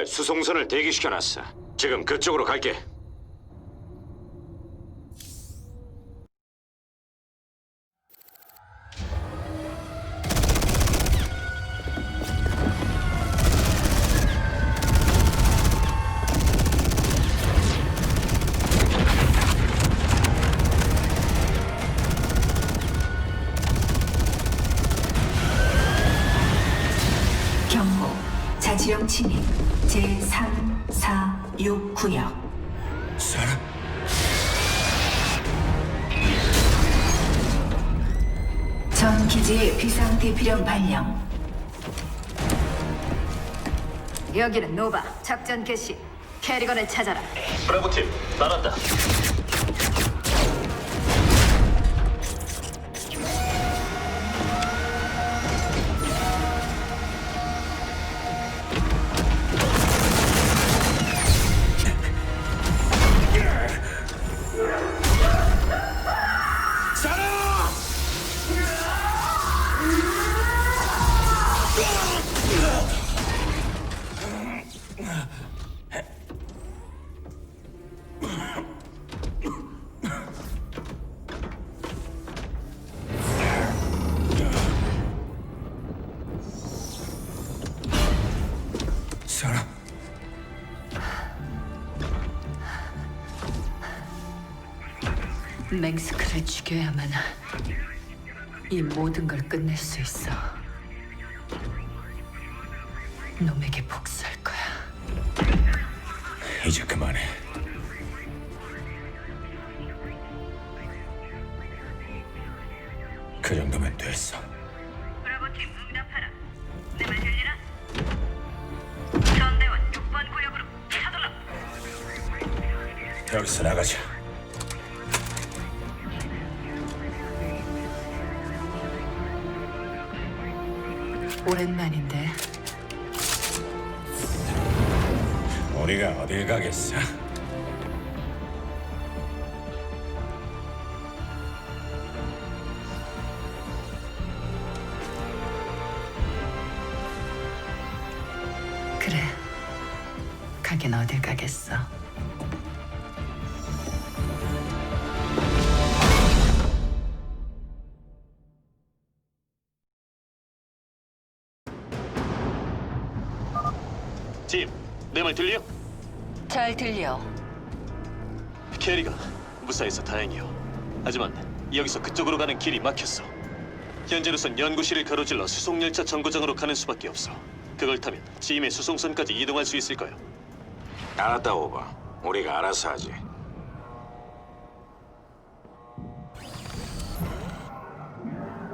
이동할 수송선을 대기시켜놨어. 지금 그쪽으로 갈게. 자치령 침입, 제3, 4, 6 구역. 사라? 전 기지의 비상 대피령 발령. 여기는 노바 작전 개시 캐리건을 찾아라 브라보팀 나란다 사라? 맹스크를 죽여야만 이 모든 걸 끝낼 수 있어 놈에게 복수할 거야 이제 그만해. 여기서 나가자. 오랜만인데 우리가 어딜 가겠어? 그래 가긴 어딜 가겠어 말 들려? 잘 들려. 캐리가 무사해서 다행이요. 하지만 여기서 그쪽으로 가는 길이 막혔어. 현재로선 연구실을 가로질러 수송열차 정거장으로 가는 수밖에 없어. 그걸 타면 지임의 수송선까지 이동할 수 있을 거야. 알았다, 오버. 우리가 알아서 하지.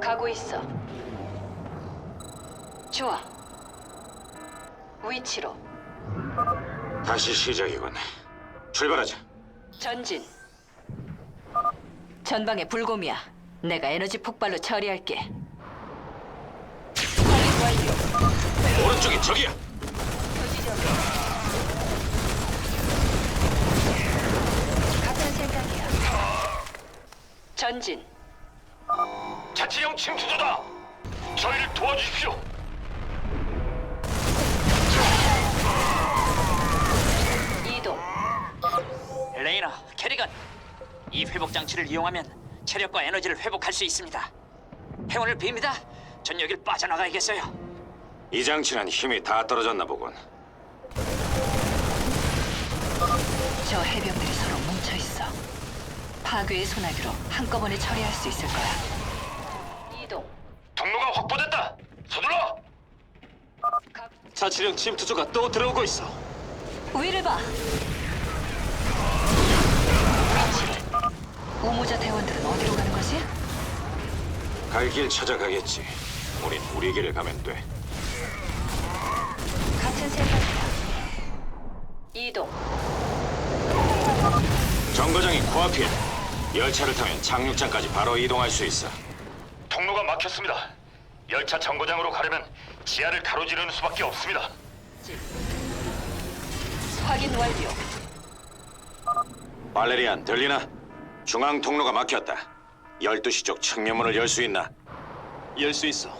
가고 있어. 좋아. 위치로 다시 시작이군. 출발하자. 전진. 전방에 불곰이야. 내가 에너지 폭발로 처리할게. 확인 완료. 오른쪽이 저기야. 같은 생각이야. 전진. 자치령 침투조다 저희를 도와주십시오 레이나, 캐리건, 이 회복 장치를 이용하면 체력과 에너지를 회복할 수 있습니다. 행운을 빕니다. 전 여길 빠져나가야겠어요. 이 장치는 힘이 다 떨어졌나 보군. 저 해병들이 서로 뭉쳐 있어. 파괴의 소나기로 한꺼번에 처리할 수 있을 거야. 이동. 통로가 확보됐다 서둘러 각 자치령 침투조가 또 들어오고 있어 위를 봐. 우모자 대원들은 어디로 가는 거지? 갈 길 찾아가겠지. 우린 우리 길을 가면 돼. 같은 생각이야. 이동. 정거장이 코앞이야. 열차를 타면 착륙장까지 바로 이동할 수 있어. 통로가 막혔습니다 열차 정거장으로 가려면 지하를 가로지르는 수밖에 없습니다 확인 완료. 발레리안 들리나? 중앙 통로가 막혔다. 12시 쪽 측면문을 열 수 있나? 열 수 있어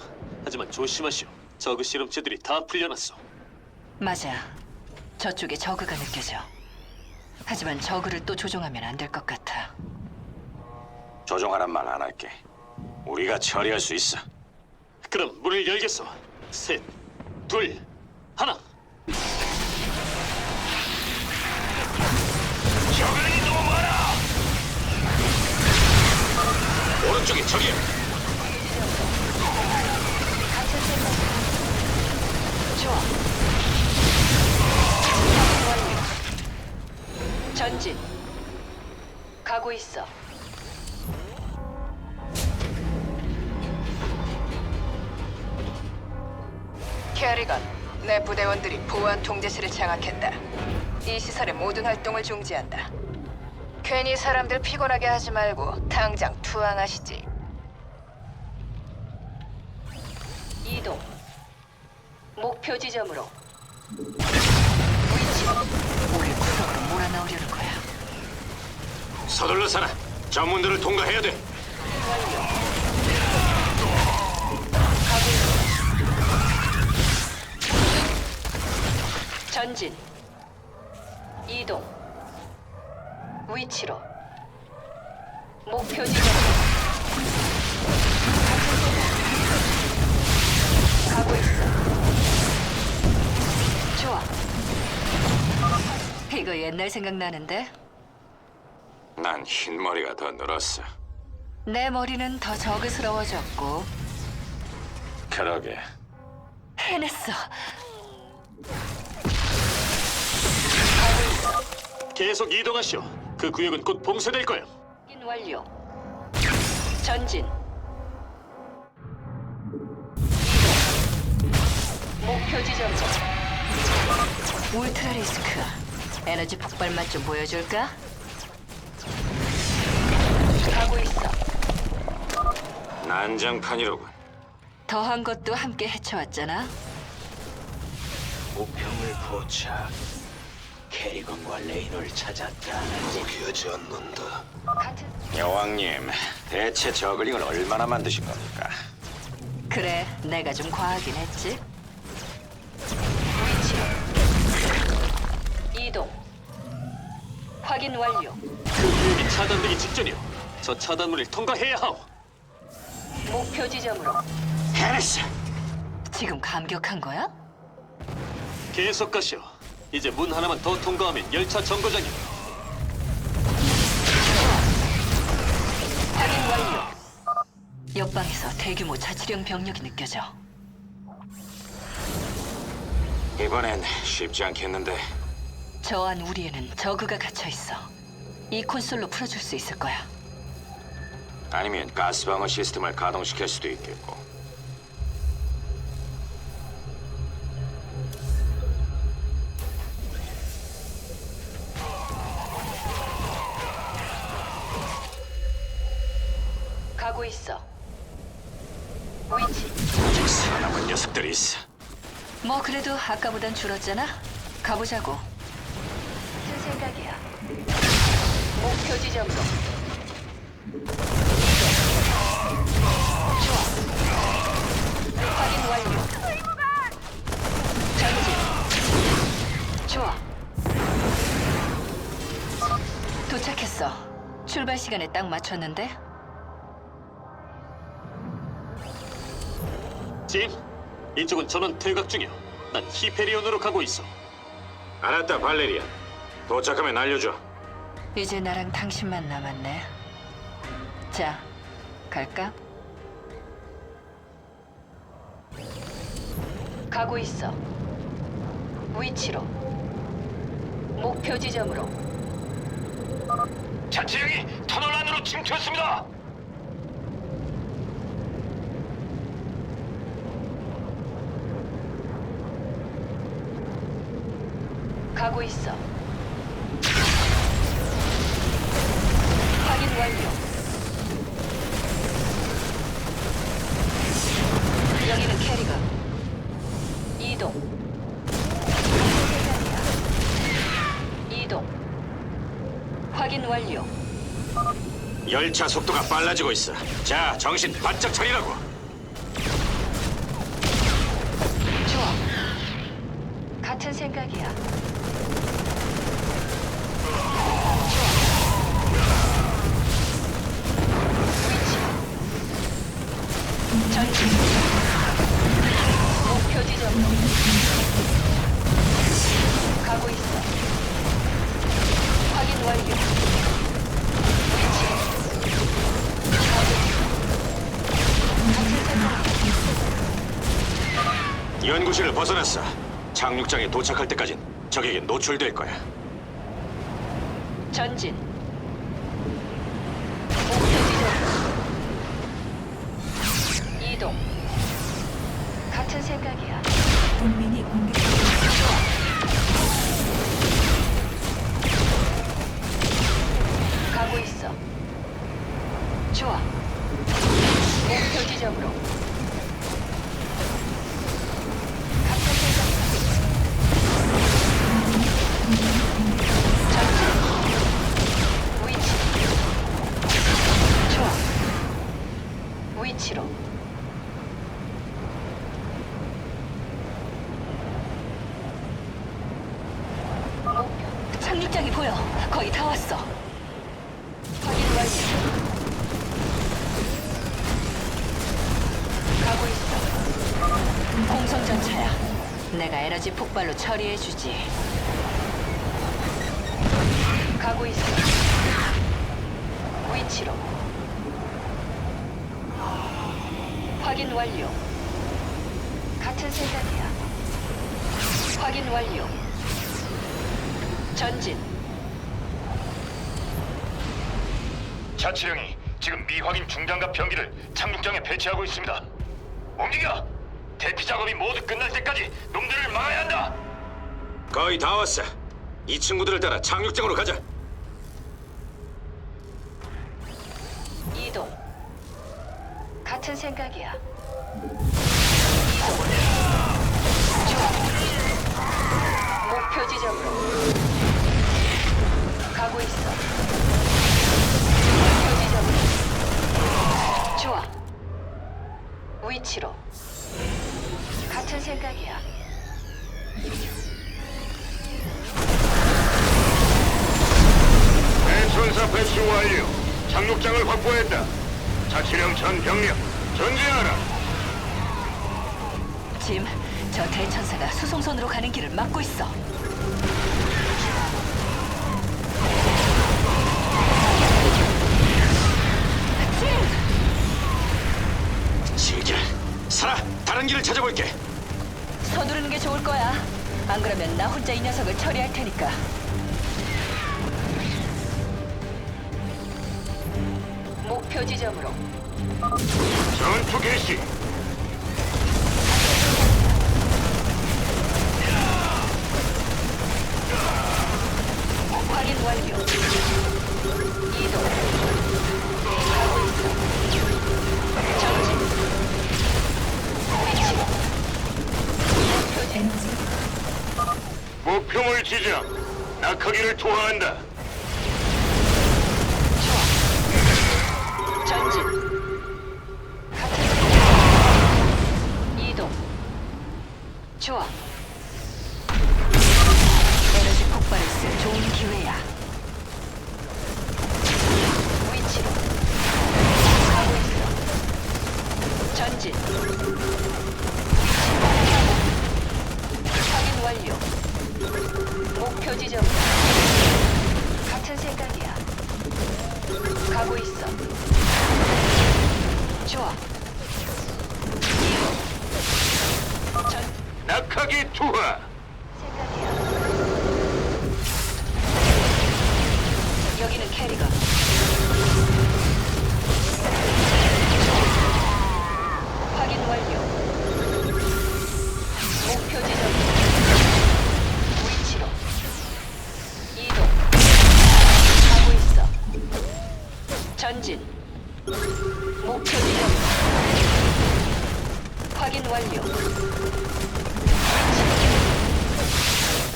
하지만 조심하시오 저그 실험체들이 다 풀려났어 맞아. 저쪽에 저그가 느껴져. 하지만 저그를 또 조종하면 안 될 것 같아. 조종하란 말 안 할게. 우리가 처리할 수 있어. 그럼 문을 열겠어. 셋, 둘, 하나. 오른쪽에 적이야. 좋아. 전진. 가고 있어. 캐리건, 내 부대원들이 보안 통제실을 장악했다. 이 시설의 모든 활동을 중지한다. 괜히 사람들 피곤하게 하지 말고 당장 투항하시지. 이동. 목표 지점으로. 위치. 우리 구석으로 몰아넣으려는 거야. 서둘러 살아. 전문들을 통과해야 돼. 전진. 이동. 위치로. 목표 지점으로. 가고 있어. 좋아. 이거 옛날 생각나는데? 난 흰머리가 더 늘었어. 내 머리는 더 저그스러워졌고 그러게. 해냈어. 계속 이동하시오. 그 구역은 곧 봉쇄될 거야. 확인 완료. 전진. 이동. 목표 지점으로. 울트라 리스크. 에너지 폭발 맛 좀 보여줄까? 가고 있어. 난장판이로군. 더한 것도 함께 헤쳐왔잖아. 우평을 포착. 캐리건과 레이노를 찾았다. 포기하지 않는다. 같은. 여왕님, 대체 저글링을 얼마나 만드신 겁니까? 그래, 내가 좀 과하긴 했지. 위치. 이동. 확인 완료. 그 구역이 차단되기 직전이오. 저 차단문을 통과해야 하오. 목표 지점으로. 해냈어. 지금 감격한 거야? 계속 가시오. 이제 문 하나만 더 통과하면 열차 정거장이오. 확인 완료. 옆방에서 대규모 자치령 병력이 느껴져. 이번엔 쉽지 않겠는데. 저안 우리에는 저그가 갇혀 있어. 이 콘솔로 풀어줄 수 있을 거야. 아니면 가스방어 시스템을 가동시킬 수도 있겠고. 있어. 위치. 살아남은 녀석들이 있어. 뭐 그래도 아까보단 줄었잖아. 가보자고. 무슨 생각이야? 목표 지점으로. 좋아. 확인 완료. 전진. 좋아. 도착했어. 출발 시간에 딱 맞췄는데. 진, 이쪽은 전원 퇴각 중이오. 난 히페리온으로 가고 있어. 알았다, 발레리아. 도착하면 알려줘. 이제 나랑 당신만 남았네. 자, 갈까? 가고 있어. 위치로. 목표 지점으로. 자치령이 터널 안으로 침투했습니다. 가고 있어. 확인 완료. 여기는 캐리가. 이동. 이동. 확인 완료. 열차 속도가 빨라지고 있어. 자, 정신 바짝 차리라고. 좋아. 같은 생각이야. 연구실을 벗어났어. 착륙장에 도착할 때까진 적에게 노출될 거야. 전진. 같은 생각이야. 동맹이 공격받고 있습니다. 가고 있어. 좋아. 목표 지점으로. 같은 생각이야. 전진. 위치. 좋아. 위치로. 목표. 착륙장이 보여. 거의 다 왔어. 확인 완료. 가고 있어. 공성 전차야. 내가 에너지 폭발로 처리해주지. 가고 있어. 위치로. 확인 완료. 같은 생각이야. 확인 완료. 전진. 자치령이 지금 미확인 중장갑 병기를 착륙장에 배치하고 있습니다. 움직여! 대피 작업이 모두 끝날 때까지 놈들을 막아야 한다. 거의 다 왔어. 이 친구들을 따라 착륙장으로 가자. 이동. 같은 생각이야. 좋아. 목표 지점으로. 가고 있어. 목표 지점으로. 좋아. 위치로. 같은 생각이야. 대천사 배치 완료. 착륙장을 확보했다. 자치령 전 병력 전진하라. 짐, 저 대천사가 수송선으로 가는 길을 막고 있어. 짐! 질질. 살아. 다른 길을 찾아볼게. 서두르는 게 좋을 거야. 안 그러면 나 혼자 이 녀석을 처리할 테니까. 목표 지점으로. 전투 개시. 확인 완료. 이동. 목표물 지정. 낙하기를 투하한다. 확인 완료.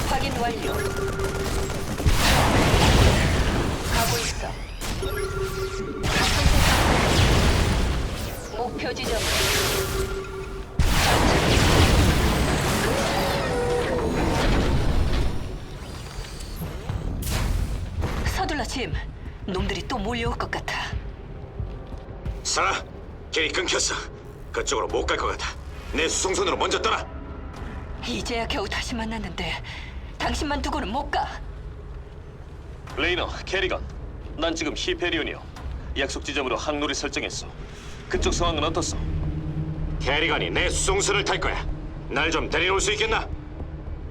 확인 완료. 가고 있어. 목표 지점. 서둘러 짐. 놈들이 또 몰려올 것 같아. 살아. 길이 끊겼어. 그쪽으로 못 갈 것 같아. 내 수송선으로 먼저 떠나. 이제야 겨우 다시 만났는데 당신만 두고는 못 가. 레이너, 캐리건. 난 지금 히페리온이요. 약속 지점으로 항로를 설정했어. 그쪽 상황은 어떻소? 캐리건이 내 수송선을 탈 거야. 날 좀 데려올 수 있겠나?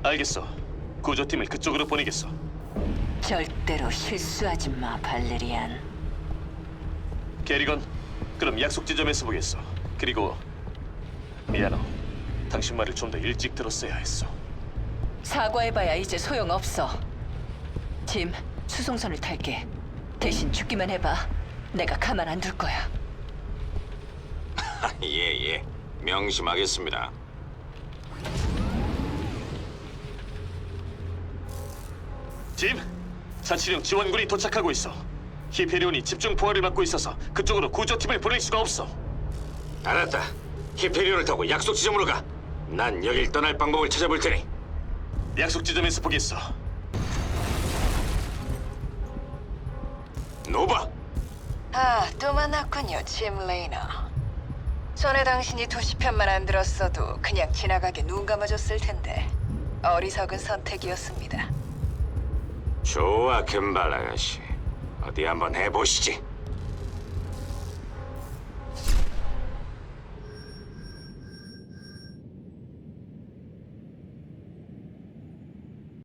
알겠어. 구조팀을 그쪽으로 보내겠어. 절대로 실수하지 마, 발레리안. 게리건, 그럼 약속 지점에서 보겠어. 그리고 미안해. 당신 말을 좀 더 일찍 들었어야 했어. 사과해봐야 이제 소용없어. 짐, 수송선을 탈게. 대신 죽기만 해봐. 내가 가만 안 둘 거야. 예, 예. 명심하겠습니다. 짐, 자치령 지원군이 도착하고 있어. 히페리온이 집중 포화를 받고 있어서 그쪽으로 구조팀을 보낼 수가 없어. 알았다. 히페리온을 타고 약속 지점으로 가. 난 여길 떠날 방법을 찾아볼 테니. 약속 지점에서 보겠어. 노바. 아, 또 만났군요, 짐 레이너. 전에 당신이 도시편만 안 들었어도 그냥 지나가게 눈 감아줬을 텐데 어리석은 선택이었습니다. 좋아, 금발 아가씨. 어디 한번 해보시지.